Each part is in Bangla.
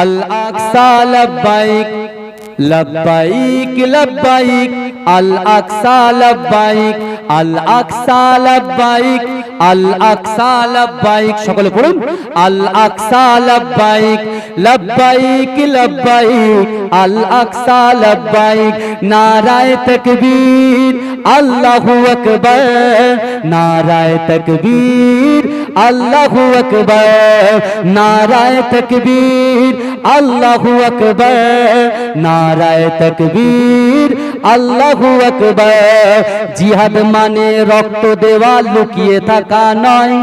আল লব্বাইক লব্বাইক আল আকসা লব্বাইক আল আকসা লব্বাইক আল আকসা লব্বাইক, সকলে পড়ুন আল আকসা লব্বাইক লব্বাইক লব্বাইক আল আকসা লব্বাইক, নারায়ে তাকবীর, আল্লাহু আকবার, নারায়ে তাকবীর, আল্লাহু আকবার, নারায়ে তাকবীর আল্লাহু আকবার, নারায় তকবীর, আল্লাহু আকবার। জিহাদ মানে রক্ত দেওয়া, লুকিয়ে থাকা নয়।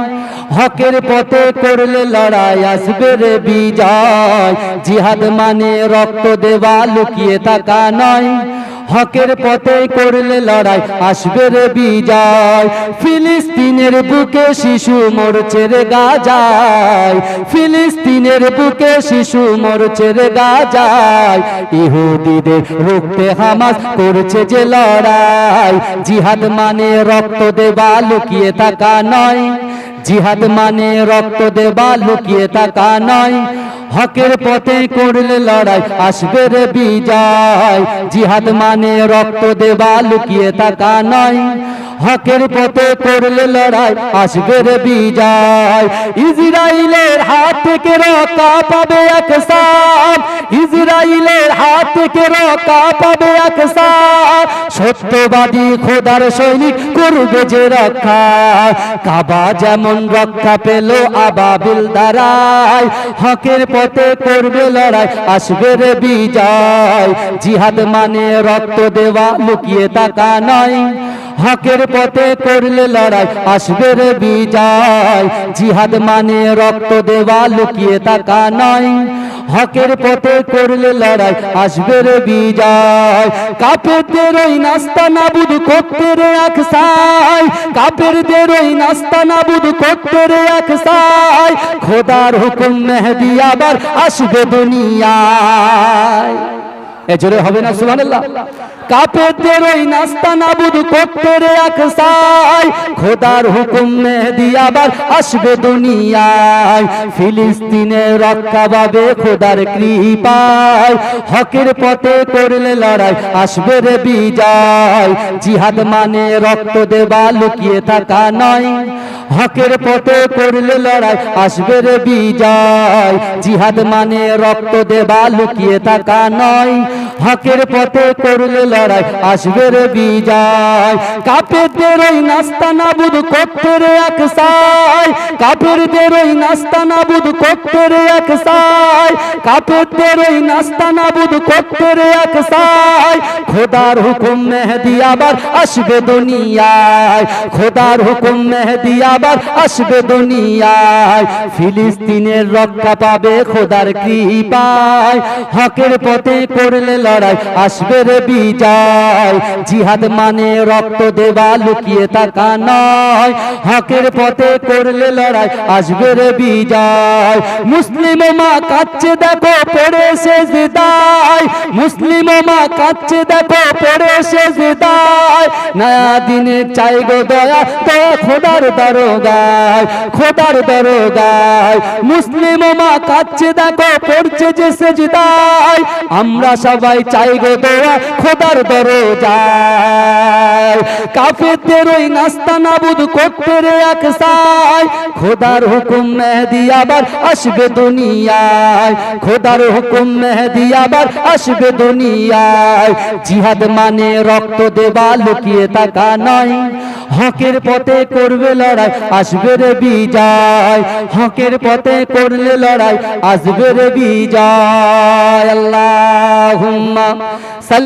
হকের পথে করলে লড়াই আসবে রে বিজয়। জিহাদ মানে রক্ত দেওয়া, লুকিয়ে থাকা নয়। হকের পথে করলে লড়াই, আসবে রে বিজয়। ফিলিস্তিনের বুকে শিশু মরছে রে গাজায়। ফিলিস্তিনের বুকে শিশু মরছে রে গাজায়। ইহুদিদের রুখতে হামাস করছে যে লড়াই। জিহাদ মানে রক্ত দেবা লুকিয়ে থাকা নয়। জিহাদ মানে রক্ত দেবা লুকিয়ে থাকা নয়। হকের পথে করলে লড়াই আসবে রে বিজয়। জিহাদ মানে রক্ত দেবা লুকিয়ে থাকা নয়। হকের পথে করলে লড়াই, আসবে রে বিজয়। ইসরায়েলের হাত থেকে রক্ষা পাবে এক সাপ। ইসরায়েলের হাত থেকে রক্ষা পাবে এক সাপ। সত্যবাদী খোদার সৈনিক করবে যে রক্ষা। কাবা যেমন রক্ষা পেল আবাবিল দ্বারাই, হকের পথে করবে লড়াই, আসবে রে বিজয়। জিহাদ মানে রক্ত দেওয়া, লুকিয়ে থাকা নয়। হকের পথে করলে লড়াই, আসবে রে বিজয়। জিহাদ মানে রক্ত দেওয়া, লুকিয়ে থাকা নয়। হকের পথে করলে লড়াই, আসবে রে বিজয়। কাপেরদের ওই নাস্তা নাবুদ করতে রে এক সাই। কাপেরদের ওই নাস্তা নাবুদ করতে রে এক সাই। খোদার হুকুম মেহেদি আবার আসবে দুনিয়ায়। এ জোরে হবে না, সুবহানাল্লাহ। কাপেরদের ওই নাস্তা নাবুদ করতে খোদার হুকুম মেহেদি আবার আসবে দুনিয়ায়। ফিলিস্তিনে রক্ষা পাবে খোদার কৃপায়। হকের পথে করলে লড়াই আসবে রে বিজয়। জিহাদ মানে রক্ত দেবা লুকিয়ে থাকা নয়। হকের পথে করলে লড়াই আসবে রে বিজয়। জিহাদ মানে রক্ত দেবা লুকিয়ে থাকা নয়। হকের পথে করলে লড়াই আসবে রে বিজয়। কাপেরদের ওই নাস্তা নাবুদ করতে রে এক সাই কাপেরদের ওই নাস্তা নাবুদ করতে রে এক সাই কাপেরদের ওই নাস্তা নাবুদ করতে রে এক সাই খোদার হুকুম মেহেদি আবার আসবে দুনিয়ায়। খোদার হুকুম মেহেদি আবার আসবে দুনিয়ায়। ফিলিস্তিনের রক্ষা পাবে খোদার কৃপায়। হকের পথে করলে লড়াই, আসবে রে বিজয়। জিহাদ মানে রক্ত দেবা লুকিয়ে থাকা নয়। হকের পথে করলে লড়াই, আসবে রে বিজয়। মুসলিম মা কাচ্ছে দেখো পড়ে শেষ দায় মুসলিম মা কাচ্ছে দেখো পড়ে শেষ দায় নয়া দিনে চাই গো দয়া তো খোদার দরগায় খোদার দরগায়। মুসলিম মা কাচ্ছে দেখো পড়ছে যে সেজদায় আমরা সবাই চাই গো দয়া খোদার দরজায়। কাফেরদের ওই নাস্তা নাবুদ করতে রে এক সাই খোদার হুকুম মেহেদি আবার আসবে দুনিয়ায়। খোদার হুকুম মেহেদি আবার আসবে দুনিয়ায়। জিহাদ মানে রক্ত দেবা লুকিয়ে থাকা নয়। হকের পথে করবে লড়াই, আসবে রে বিজয়। হকের পথে করলে লড়াই, আসবে রে বিজয়। আল্লাহুম্মা সাল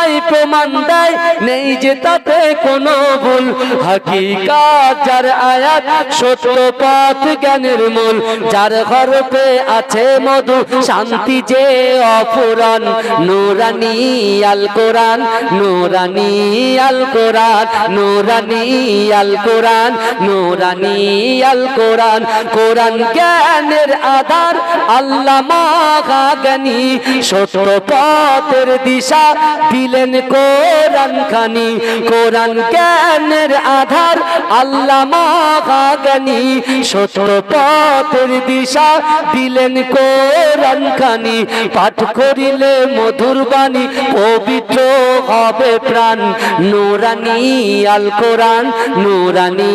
আমায় প্রমাণ দেয়, নেই যে তাতে কোনো ভুল। হাকিকাত যার আয়াত, সত্য পথ জ্ঞানের মূল। যার হরফে আছে মধু, শান্তি যে অফুরান। নোরানি আল কোরআন, নুরানি আল কোরআন, নুরানি আল কোরআন, নুরানি আল কোরআন। কোরআন জ্ঞানের আধার, আল্লাহ মাগানি সত্য পথের দিশা দিলেন কোরআন খানি। কোরআন জ্ঞানের আধার আল্লাহ মাগানি সত্য পথের দিশা দিলেন কোরআন খানি। পাঠ করিলে মধুর বাণী, পবিত্র হবে প্রাণ। নুরানি আল কোরআন, নুরানি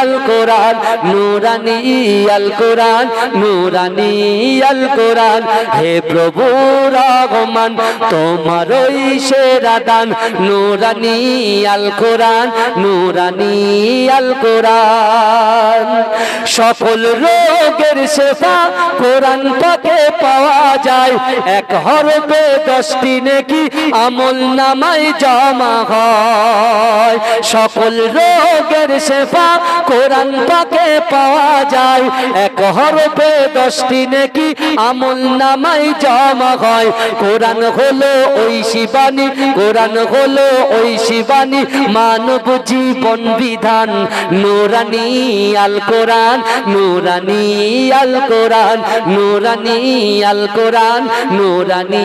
আল কোরআন, নুরানি আল কোরআন, নুরানি আল কোরআন। হে প্রভু রহমান তোমার ওই দান। নুরানি আল কোরআন, নুরানি আল কোরআন। সকল রোগের শেফা কোরআন পাকে পাওয়া যায়। এক হরফে দশটি নেকি আমল নামাই জমা হয়। সকল রোগের শেফা কোরআন পাকে পাওয়া যায়। এক হরফে দশটি নেকি আমল নামাই জমা হয়। কোরআন হলো ওই শিবানী কোরআন হলো ওই শিবানী মানব জীবন বিধান। নুরানি আল কোরআন, নুরানি আল কোরআন, নুরানি আল কোরআন, নুরানি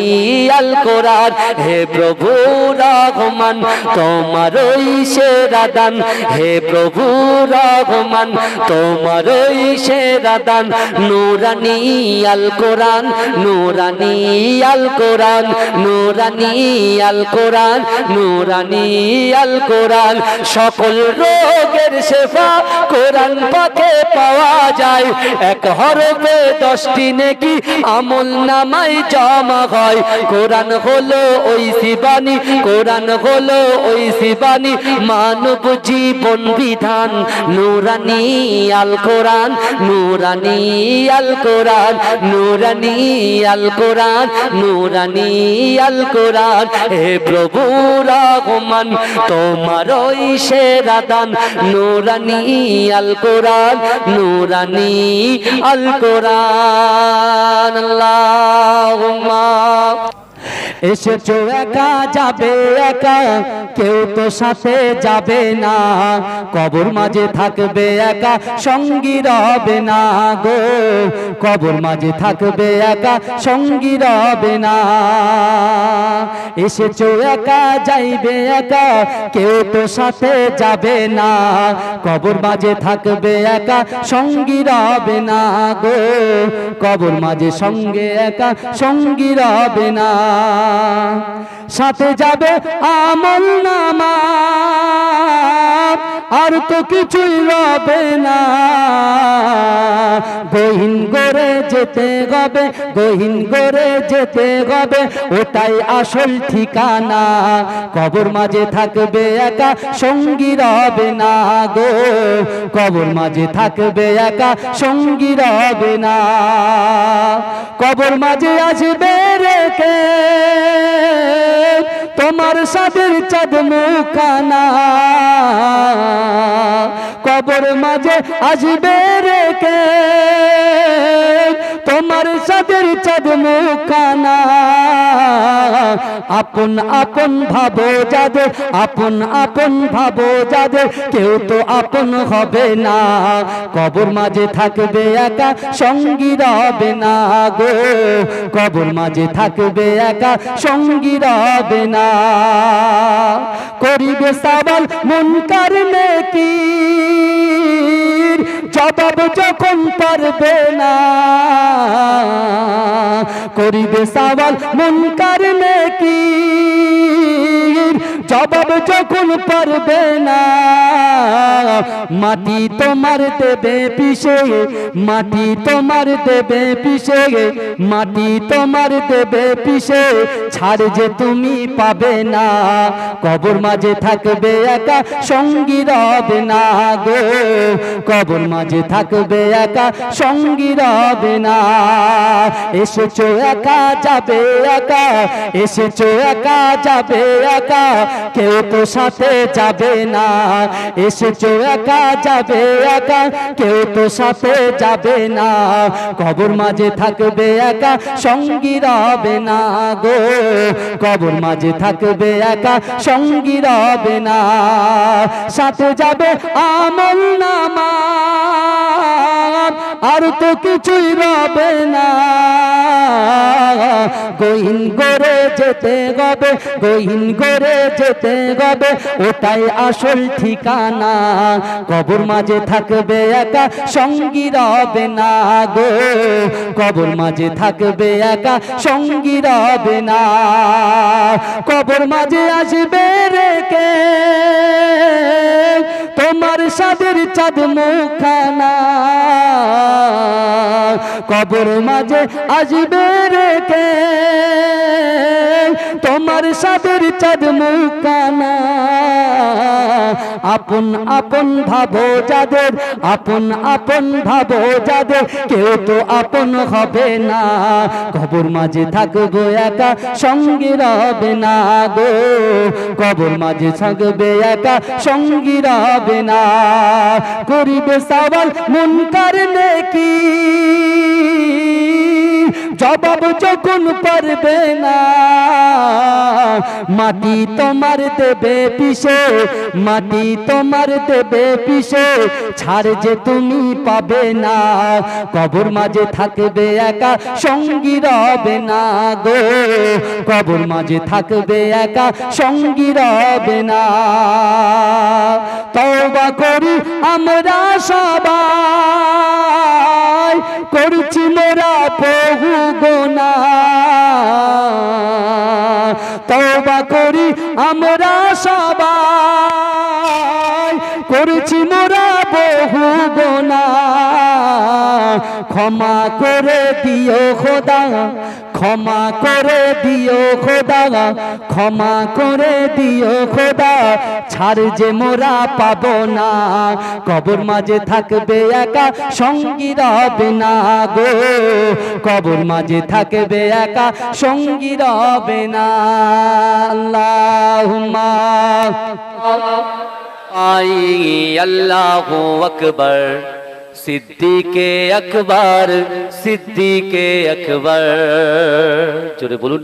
আল কোরআন। হে প্রভু রহমান তোমার ওই সেরা দান। হে প্রভু রহমান তোমার ওই সেরা দান। নুরানি আল কোরআন, নুরানি আল কোরআন, নুরানি আল কোরআন নুরানি আল কোরআন সকল রোগের শেফা কোরআন পাকে পাওয়া যায়। এক হরফে দশটি নেকি আমল নামাই জমা হয়। কোরআন হলো ওই শিবানী কোরআন হলো ওই শিবানী মানব জীবন বিধান। নুরানি আল কোরআন নুরানি আল কোরআন নুরানি আল কোরআন নুরানি আল কোরআন হে প্রভু রহমান তোমার ওই সেরা দান। নুরানি আল কোরআন নুরানি আল কোরআন। এসেছ একা যাবে একা, কেউ তো সাথে যাবে না। কবর মাঝে থাকবে একা, সঙ্গী রবে না গো। কবর মাঝে থাকবে একা, সঙ্গী রবে না। এসেছ একা, যাইবে একা, কেউ তো সাথে যাবে না। কবর মাঝে থাকবে একা, সঙ্গী রবে না গো। কবর মাঝে সঙ্গে একা, সঙ্গী রবে না। সাথে যাবে আমল নামা। আর তো কিছুই রবে না। গহীন গড়ে যেতে হবে, গহীন গড়ে যেতে হবে, ওটাই আসল ঠিকানা। কবর মাঝে থাকবে একা, সঙ্গী রবে না গো। কবর মাঝে থাকবে একা, সঙ্গী রবে না। কবর মাঝে আসবে রেখে তোমার সাদের চাঁদ মুখানা কবর মাঝে আসবে রেখে তোমার সাদের চাঁদ মুখানা। আপন আপন ভাবো যাদের, আপন আপন ভাবো যাদের, কেউ তো আপন হবে না। কবর মাঝে থাকবে একা, সঙ্গী রবে না গো। কবর মাঝে থাকবে একা, সঙ্গী রবে না। করিবে সাবাল মুনকার নেকি। জবাব যখন পারবে না করিবে সাবাল মুনকার নেকি? জবাব যখন পারবে না, মাটি তোমার দেবে পিছে মাটি তোমার দেবে পিছে মাটি তোমার দেবে পিছে ছাড় যে তুমি পাবে না, কবর মাঝে থাকবে একা সঙ্গী রবে না গো, কবর মাঝে থাকবে একা সঙ্গী রবে না, এসেছ একা, যাবে একা, এসেছ একা, যাবে একা কেউ তো সাথে যাবে না। এসেছ একা, যাবে একা। কেউ তো সাথে যাবে না। কবর মাঝে থাকবে একা, সঙ্গী রবে না গো। কবর মাঝে থাকবে একা, সঙ্গী রবে না। সাথে যাবে আমল নামা। আর তো কিছুই রবে না। গহীন করে যেতে গবে গহীন করে যেতে গবে ওটাই আসল ঠিকানা। কবর মাঝে থাকবে একা, সঙ্গী রবে না গো। কবর মাঝে থাকবে একা, সঙ্গী রবে না। কবর মাঝে আসবে রেখে তোমার সাদের চাঁদ মুখানা কবর মাঝে আসবে রেখে। তোমার সাদের চাঁদ মুখানা, আপন আপন ভাবো যাদের, আপন আপন ভাবো যাদের, কেউ তো আপন হবে না। কবর মাঝে থাকব একা, সঙ্গী রবে না গো। কবর মাঝে থাকবে একা, সঙ্গী রবে না। করিবে সওয়াল, মুনকার নেকি জবাব যখন পারবে না, মাটি তোমার দেবে পিছে মাটি তোমার দেবে পিছে ছাড় যে তুমি পাবে না, কবর মাঝে থাকবে একা, সঙ্গী রবে না গো, কবর মাঝে থাকবে একা, সঙ্গী রবে না। তওবা করি আমরা সবাই। করছি মোরা বহু গোনা। তবা করি আমরা সবাই। করছি মোরা গোনা ক্ষমা করে দিও খোদা, ক্ষমা করে দিও খোদা, ক্ষমা করে দিও খোদা, ছাড় যে মোরা পাব না। কবর মাঝে থাকবে একা, সঙ্গী রবে না গো। কবর মাঝে থাকবে একা, সঙ্গী রবে না। আল্লাহুম্মা আই আল্লাহ আকবর সিদ্দিকে আকবর সিদ্দিকে আকবর জোরে বলুন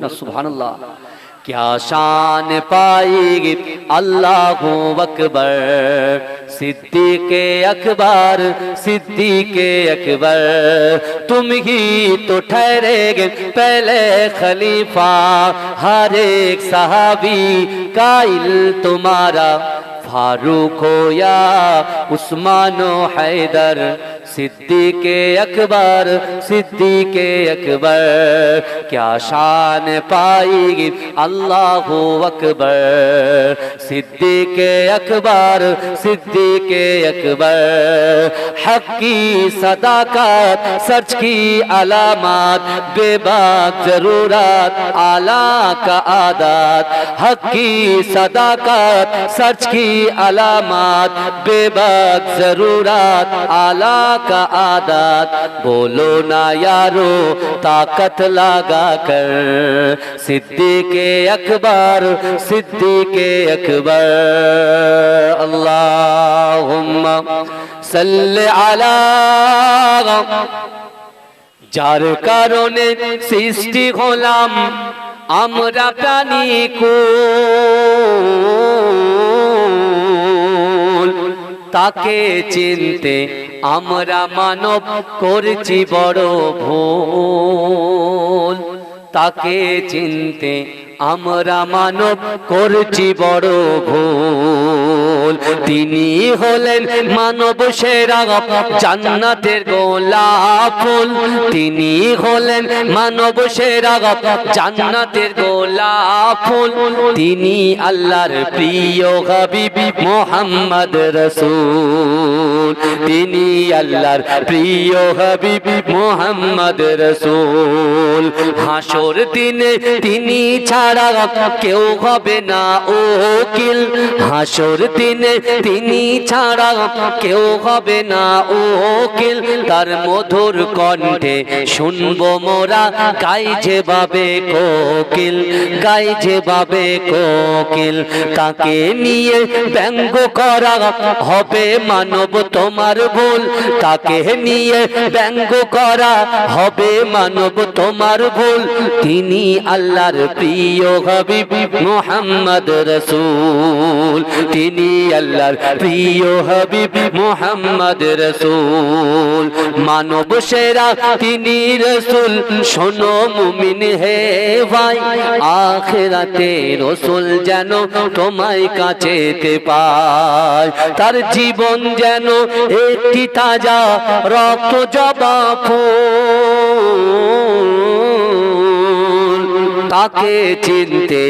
صدیق اکبر صدیق اکبر، تم ہی تو ٹھہرے گے پہلے خلیفہ، ہر ایک صحابی قائل تمہارا۔ فاروق ہو یا عثمان و حیدر، صدیق اکبر صدیق اکبر، کیا شان پائی گی اللہ اکبر۔ صدیق اکبر، صدیق صدیق اکبر، حق کی صداقت، سچ کی علامات، بے باک ضرورات آلہ کا عادات حق کی صداقت، سچ کی علامات، بے باک ضرورات آلہ کا عادات بولو نا یارو، طاقت لگا کر۔ صدیق اکبر صدیق اکبر، اللہ۔ اللهم صل على যার কারণে সৃষ্টি হলাম আমরা প্রাণী কো তাকে চিনতে আমরা মানব করছি বড় ভুল। তাকে চিনতে আমরা মানব করছি বড় ভুল। রসুল তিনি হলেন মানব সেরা জান্নাতের গোলাপ ফুল। তিনি হলেন মানব সেরা জান্নাতের গোলাপ ফুল। তিনি আল্লাহর প্রিয় হাবিবি মোহাম্মদ রসুল। তিনি আল্লাহর প্রিয় হাবিবি মোহাম্মদ রসুল। হাসর দিনে তিনি ছাড়া কেউ হবে না ওকিল হাসর দিনে তিনি ছাড়া কেউ হবে না ওকিল তার মধুর কণ্ঠে শুনব মোরা, গাই যেভাবে কোকিল, গাই যেভাবে কোকিল। তাকে নিয়ে ব্যঙ্গ করা হবে মানব তোমার ভুল। তাকে নিয়ে ব্যঙ্গ করা হবে মানব তোমার ভুল, তিনি আল্লাহর প্রিয় হাবিব মোহাম্মদ রসুল। তিনি আল্লাহর প্রিয় হাবিব মোহাম্মদ রসুল। মানব সেরা তিনি রসুল, শোনো মুমিন হে ভাই, আখেরাতে রসুল যেন তোমায় কাছেতে পায়। তার জীবন যেন একটি তাজা রক্ত জবা ফুল। তাকে চিনতে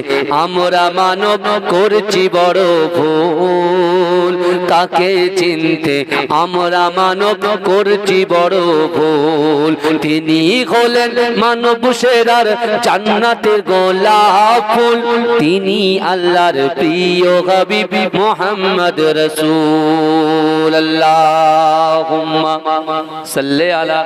আমরা মানব করছি বড় ভুল। তাকে চিনতে আমরা মানব করছি বড় ভুল। তিনি হলেন মানব সেরার জান্নাতের গোলাপ ফুল। তিনি আল্লাহর প্রিয় হাবিবি মোহাম্মদ রসুল আল্লাহ সাল্লি আলা